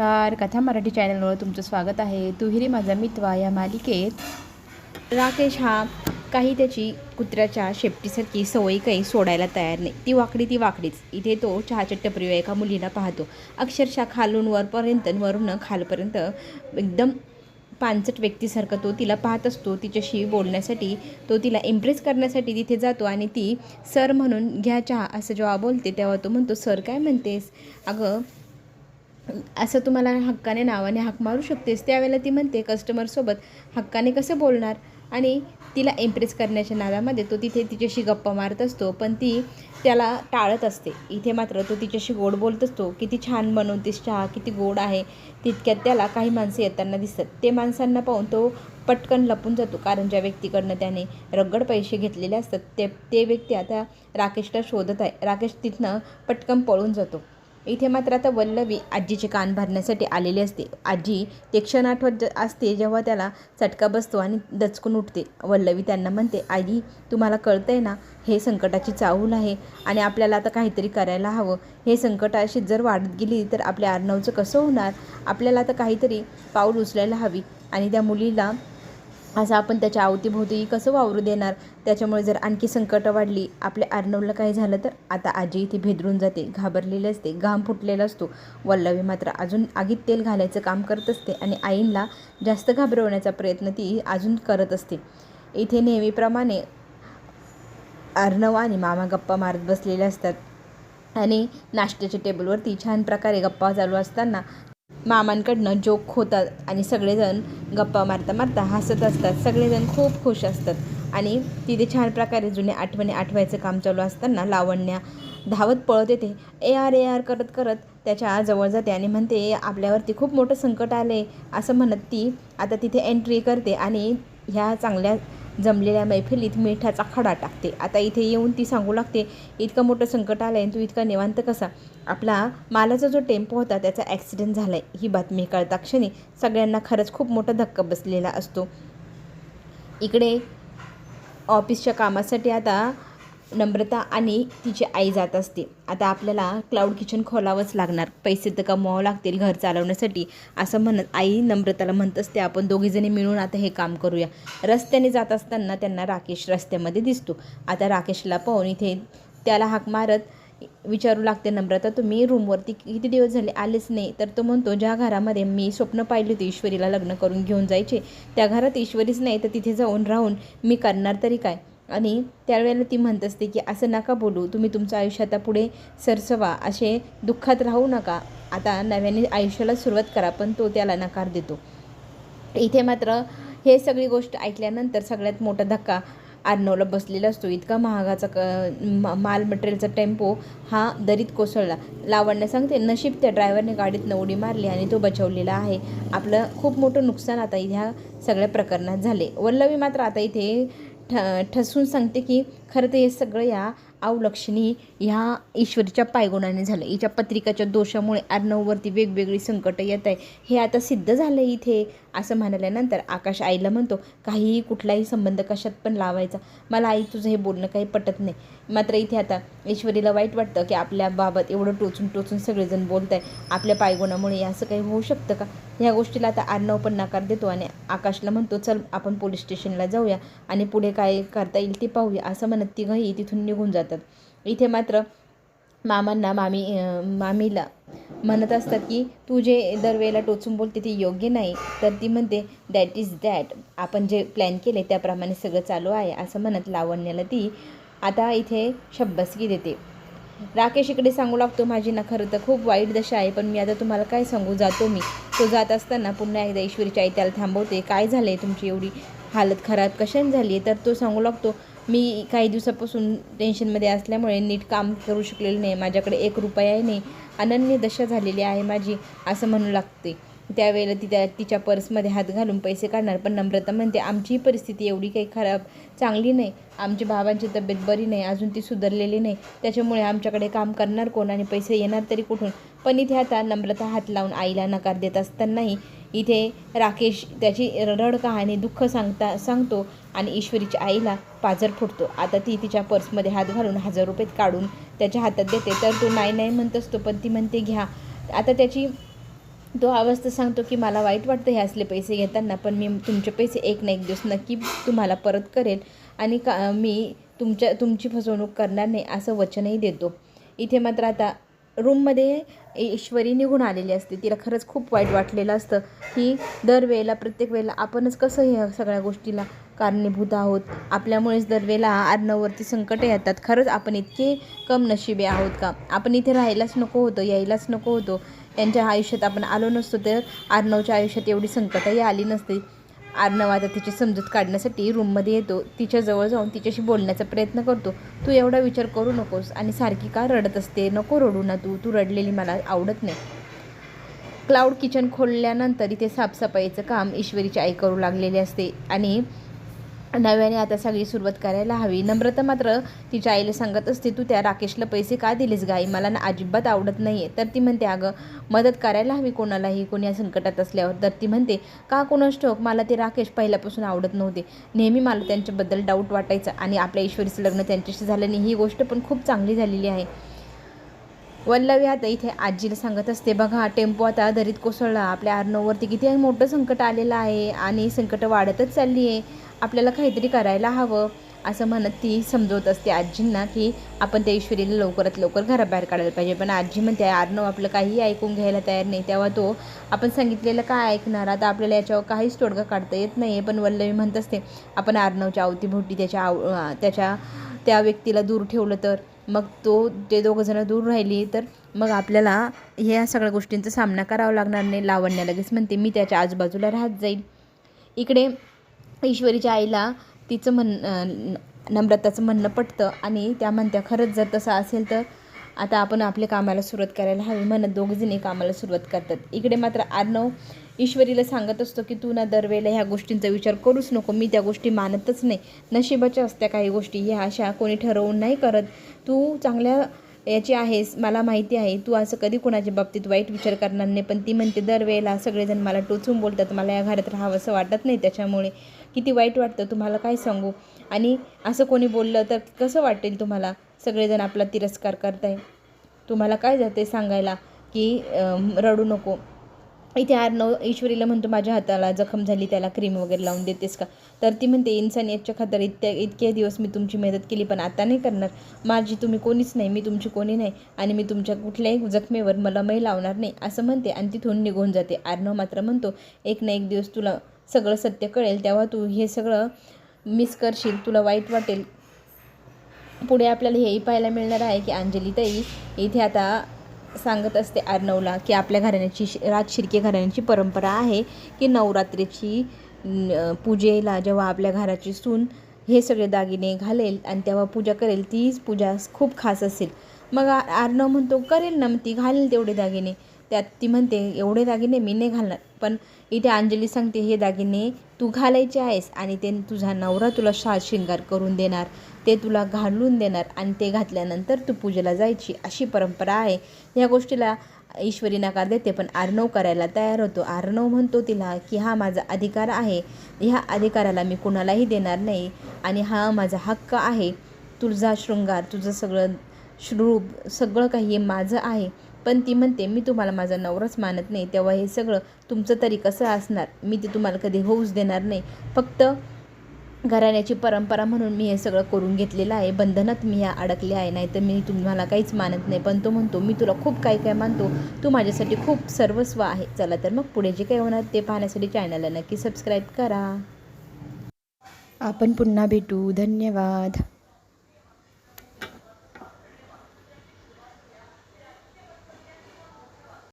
नमस्कार. कथा मराठी चॅनलवर तुमचं स्वागत आहे. तुहिरी माझा मितवा या मालिकेत. राकेश हा काही त्याची कुत्र्याच्या शेपटीसारखी सवयी काही सोडायला तयार नाही. ती वाकडी ती वाकडीच. इथे तो चहाच्या टपरीवर एका मुलीला पाहतो. अक्षरशः खालून वरपर्यंत वरून खालपर्यंत एकदम पानचट व्यक्तीसारखं तो तिला पाहत असतो. तिच्याशी बोलण्यासाठी तो तिला इम्प्रेस करण्यासाठी तिथे जातो आणि ती सर म्हणून घ्या चहा. असं जेव्हा बोलते तेव्हा तो म्हणतो सर काय म्हणतेस? अगं असं तुम्हाला हक्काने नावाने हाक मारू शकतेस. त्यावेळेला ती म्हणते कस्टमरसोबत हक्काने कसं बोलणार? आणि तिला इम्प्रेस करण्याच्या नादामध्ये तो तिथे तिच्याशी गप्पा मारत असतो पण ती त्याला टाळत असते. इथे मात्र तो तिच्याशी गोड बोलत असतो. किती छान बनवतेस चहा किती गोड आहे. तितक्यात त्याला काही माणसं येताना दिसतात. ते माणसांना पाहून तो पटकन लपून जातो कारण ज्या व्यक्तीकडनं त्याने रगड पैसे घेतलेले असतात ते ते व्यक्ती आता राकेशला शोधत आहे. राकेश तिथनं पटकन पळून जातो. इथे मात्र आता वल्लवी आजीचे कान भरण्यासाठी आलेली असते. आजी ते क्षण आठवत असते जेव्हा त्याला चटका बसतो आणि दचकून उठते. वल्लवी त्यांना म्हणते आई तुम्हाला कळतंय ना हे संकटाची चाहूल आहे आणि आपल्याला आता काहीतरी करायला हवं. हे संकट अशी जर वाढत गेली तर आपल्या अर्णवचं कसं होणार? आपल्याला आता काहीतरी पाऊल उचलायला हवी आणि त्या मुलीला असं आपण त्याच्या अवतीभोवती कसं वावरू देणार? त्याच्यामुळे जर आणखी संकटं वाढली आपल्या अर्णवला काही झालं तर? आता आजी इथे भेदरून जाते घाबरलेली असते घाम फुटलेला असतो. वल्लवी मात्र अजून आगीत तेल घालायचं काम करत असते आणि आईंला जास्त घाबरवण्याचा प्रयत्न ती अजून करत असते. इथे नेहमीप्रमाणे अर्णव आणि मामा गप्पा मारत बसलेले असतात. आणि नाश्त्याच्या टेबलवरती छान प्रकारे गप्पा चालू असताना मामांकडनं जोक होतात आणि सगळेजण गप्पा मारता मारता हसत असतात. सगळेजण खूप खुश असतात. आणि तिथे छान प्रकारे जुन्या आठवणी आठवायचं काम चालू असताना लावण्या धावत पळत येते. ए आर ए आर करत करत त्याच्याजवळ जाते आणि म्हणते आपल्यावरती खूप मोठं संकट आले असं म्हणत ती आता तिथे एंट्री करते आणि ह्या चांगल्या जमलेल्या मैफिलीत मिठाचा खडा टाकते. आता इथे येऊन ती सांगू लागते इतकं मोठं संकट आलं आहे तू इतका निवांत कसा? आपला मालाचा जो टेम्पो होता त्याचा ॲक्सिडेंट झाला आहे ही बातमी कळता क्षणी सगळ्यांना खरंच खूप मोठा धक्का बसलेला असतो. इकडे ऑफिसच्या कामासाठी आता नम्रता आणि तिची आई जात असते. आता आपल्याला क्लाउड किचन खोलावंच लागणार. पैसे तर कमवावं लागतील घर चालवण्यासाठी असं म्हणत आई नम्रताला म्हणत असते आपण दोघीजणी मिळून आता हे काम करूया. रस्त्याने जात असताना त्यांना राकेश रस्त्यामध्ये दिसतो. आता राकेशला पाहून इथे त्याला हाक मारत विचारू लागते नम्रता तुम्ही रूमवरती किती दिवस झाले आलेच नाही? तर तो म्हणतो ज्या घरामध्ये मी स्वप्न पाहिली होती ईश्वरीला लग्न करून घेऊन जायचे त्या घरात ईश्वरीच नाही तर तिथे जाऊन राहून मी करणार तरी काय? आणि त्यावेळेला ती म्हणत असते की असं नका बोलू तुम्ही तुमचं आयुष्य आता पुढे सरसवा असे दुःखात राहू नका. आता नव्याने आयुष्याला सुरुवात करा पण तो त्याला नकार देतो. इथे मात्र हे सगळी गोष्ट ऐकल्यानंतर सगळ्यात मोठा धक्का आर्नवला बसलेला असतो. इतका महागाचा क मा- माल मटेरियलचा टेम्पो हा दरीत कोसळला. लावण्य सांगते नशीब त्या ड्रायव्हरने गाडीत उडी मारली आणि तो बचवलेला आहे. आपलं खूप मोठं नुकसान आता ह्या सगळ्या प्रकरणात झाले. वल्लवी मात्र आता इथे ठ ठसून सांगते की खरं तर हे सगळं या अवलक्षणी ह्या ईश्वरीच्या पायगुणाने झालं. हिच्या पत्रिकाच्या दोषामुळे अर्णववरती वेगवेगळी संकटं येत आहे हे आता सिद्ध झालं इथे असं म्हणाल्यानंतर आकाश आईला म्हणतो काहीही कुठलाही संबंध कशात पण लावायचा. मला आई तुझं हे बोलणं काही पटत नाही. मात्र इथे आता ईश्वरीला वाईट वाटतं की आपल्या बाबत एवढं टोचून टोचून सगळेजण बोलत आहे आपल्या पायगुणामुळे असं काही होऊ शकतं का? ह्या गोष्टीला आता अर्णव पण नकार देतो आणि आकाशला म्हणतो चल आपण पोलीस स्टेशनला जाऊया आणि पुढे काय करता येईल ते पाहूया. असं म्हणत तिघंही तिथून निघून जातात. इथे मात्र मामांना मामी मामीला म्हणत असतात की तू जे दरवेळेला टोचून बोलते ते योग्य नाही. तर ती म्हणते दॅट इज दॅट आपण जे प्लॅन केले त्याप्रमाणे सगळं चालू आहे असं म्हणत लावण्याला ती आता इथे शब्बसकी देते. राकेश इकडे सांगू लागतो माझी ना खरं तर खूप वाईट दशा आहे पण मी आता तुम्हाला काय सांगू? जातो मी. तो जात असताना पुन्हा एकदा ईश्वरीच्या आई त्याला थांबवते. काय झालं आहे तुमची एवढी? हालत खराब कशाने झाली आहे तर तो सांगू लागतो मी काही दिवसापासून टेन्शनमध्ये असल्यामुळे नीट काम करू शकलेलं नाही माझ्याकडे एक रुपयाही नाही अनन्य दशा झालेली आहे माझी असं म्हणू लागते. त्यावेळेला ती त्या तिच्या पर्समध्ये हात घालून पैसे काढणार. पण नम्रता म्हणते आमचीही परिस्थिती एवढी काही खराब चांगली नाही. आमची बाबांची तब्येत बरी नाही. अजून ती सुधारलेली नाही. त्याच्यामुळे आमच्याकडे काम करणार कोण आणि पैसे येणार तरी कुठून? पण इथे आता नम्रता हात लावून आईला नकार देत असतानाही इथे राकेश त्याची रड कहाणी दुःख सांगता सांगतो आणि ईश्वरीच्या आईला पाजर फुटतो. आता ती तिच्या पर्समध्ये हात घालून हजार रुपये काढून त्याच्या हातात देते. तर तो नाही नाही म्हणत असतो पण ती म्हणते घ्या. आता त्याची तो आवाज तर सांगतो की मला वाईट वाटतं हे असले पैसे घेताना पण मी तुमचे पैसे एक ना एक दिवस नक्की तुम्हाला परत करेल आणि का मी तुमच्या तुमची फसवणूक करणार नाही असं वचनही देतो. इथे मात्र आता रूममध्ये ईश्वरी निघून आलेली असते. तिला खरंच खूप वाईट वाटलेलं असतं की दरवेळेला प्रत्येक वेळेला आपणच कसं हे सगळ्या गोष्टीला कारणीभूत आहोत. आपल्यामुळेच दरवेळेला अर्णववरती संकटं येतात. खरंच आपण इतके कम नशिबे आहोत का? आपण इथे राहायलाच नको होतो यायलाच नको होतो. यांच्या आयुष्यात आपण आलो नसतो तर अर्णवच्या आयुष्यात एवढी संकटही आली नसते. अर्णव आता तिची समजूत काढण्यासाठी रूममध्ये येतो. तिच्याजवळ जाऊन तिच्याशी बोलण्याचा प्रयत्न करतो. तू एवढा विचार करू नकोस आणि सारखी का रडत असते? नको रडू ना तू. तू रडलेली मला आवडत नाही. क्लाउड किचन खोलल्यानंतर इथे साफसफाईचं काम ईश्वरीची आई करू लागलेली असते आणि नव्याने आता सगळी सुरुवात करायला हवी. नम्रता मात्र तिच्या आईला सांगत असते तू त्या राकेशला पैसे का दिलेस गाई मला ना अजिबात आवडत नाही आहे तर ती म्हणते अगं मदत करायला हवी कोणालाही कोणी या संकटात असल्यावर. तर ती म्हणते का कोणाच ठोक मला ते राकेश पहिल्यापासून आवडत नव्हते. नेहमी मला त्यांच्याबद्दल डाऊट वाटायचा आणि आपल्या ईश्वरीचं लग्न त्यांच्याशी झालं नाही ही गोष्ट पण खूप चांगली झालेली आहे. वल्लवी आता इथे आजीला सांगत असते बघा टेम्पो आता दरीत कोसळला. आपल्या अर्णववरती किती मोठं संकट आलेलं आहे आणि संकट वाढतच चालली आहे आपल्याला काहीतरी करायला हवं असं म्हणत ती समजवत असते आजींना की आपण त्या ईश्वरीला लवकरात लवकर घराबाहेर काढायला पाहिजे. पण आजी म्हणते अर्णव आपलं काहीही ऐकून घ्यायला तयार नाही. तेव्हा तो आपण सांगितलेलं काय ऐकणार? आता आपल्याला याच्यावर काहीच तोडगा काढता येत नाही आहे पण वल्लवी म्हणत असते आपण अर्णवच्या अवतीभोवती त्याच्या आव त्याच्या त्या व्यक्तीला दूर ठेवलं तर? मग तो ते दोघंजणं दूर राहिली तर मग आपल्याला ह्या सगळ्या गोष्टींचा सामना करावा लागणार नाही. लावण्या लगेच म्हणते मी त्याच्या आजूबाजूला राहत जाईल इकडे ईश्वरीच्या आईला तिचं म्हण नम्रताचं म्हणणं पटतं आणि त्या म्हणत्या खरंच जर तसं असेल तर आता आपण आपल्या कामाला सुरुवात करायला हवी. म्हणत दोघंजणी कामाला सुरुवात करतात. इकडे मात्र अर्णव ईश्वरीला सांगत असतो की तू ना दरवेळेला ह्या गोष्टींचा विचार करूच नको. मी त्या गोष्टी मानतच नाही. नशिबाच्या असत्या काही गोष्टी. ह्या अशा कोणी ठरवून नाही करत. तू चांगल्या याची आहेस मला माहिती आहे तू असं कधी कुणाच्या बाबतीत वाईट विचार करणार नाही पण ती म्हणते दरवेळेला सगळेजण मला टोचून बोलतात मला या घरात राहावं असं वाटत नाही त्याच्यामुळे. किती वाईट वाटतं तुम्हाला काय सांगू? आणि असं कोणी बोललं तर कसं वाटेल तुम्हाला? सगळेजण आपला तिरस्कार करताय. तुम्हाला काय जाते सांगायला की रडू नको. इथे अर्णव ईश्वरीला म्हणतो माझ्या हाताला जखम झाली त्याला क्रीम वगैरे लावून देतेस का? तर ती म्हणते इन्सानियतच्या खातर इतक्या इतके दिवस मी तुमची मदत केली पण आता नाही करणार. माझी तुम्ही कोणीच नाही मी तुमची कोणी नाही आणि मी तुमच्या कुठल्याही जखमेवर मला मै लावणार नाही असं म्हणते आणि तिथून निघून जाते. अर्णव मात्र म्हणतो एक ना एक दिवस तुला सगळं सत्य कळेल तेव्हा तू हे सगळं मिस करशील तुला वाईट वाटेल. पुढे आपल्याला हेही पाहायला मिळणार आहे की अंजली ताई इथे आता सांगत असते अर्णवला की आपल्या घराण्याची राज शिर्के घराण्याची परंपरा आहे की नवरात्रीची पूजेला जेव्हा आपल्या घराची सून हे सगळे दागिने घालेल आणि तेव्हा पूजा करेल तीच पूजा खूप खास असेल. मग अर्णव म्हणतो करेल ना मग ती घालेल तेवढे दागिने. त्यात ती म्हणते एवढे दागिने मी नाही घालणार. पण इथे अंजली सांगते हे दागिने तू घालायचे आहेस आणि ते तुझा नवरा तुला शाल शृंगार करून देणार. ते तुला घालून देणार आणि ते घातल्यानंतर तू पूजेला जायची. अशी परंपरा आहे. या गोष्टीला ईश्वरी नकार देते पण आर्णव करायला तयार होतो. आर्णव म्हणतो तिला की हा माझा अधिकार आहे. ह्या अधिकाराला मी कुणालाही देणार नाही आणि हा माझा हक्क आहे. तुझा शृंगार तुझं सगळं श्रूप सगळं काही हे माझं आहे. पण ती म्हणते मी तुम्हाला माझा नवराच मानत नाही तेव्हा हे सगळं तुमचं तरी कसं असणार? मी ते तुम्हाला कधी होऊच देणार नाही. फक्त घराण्याची परंपरा म्हणून मी हे सगळं करून घेतलेलं आहे. बंधनात मी ह्या अडकले आहे नाही तर मी तुम्हाला काहीच मानत नाही. पण तो म्हणतो मी तुला खूप काही काय मानतो. तू माझ्यासाठी खूप सर्वस्व आहे. चला तर मग पुढे जे काही होणार ते पाहण्यासाठी चॅनलला नक्की सबस्क्राईब करा. आपण पुन्हा भेटू. धन्यवाद.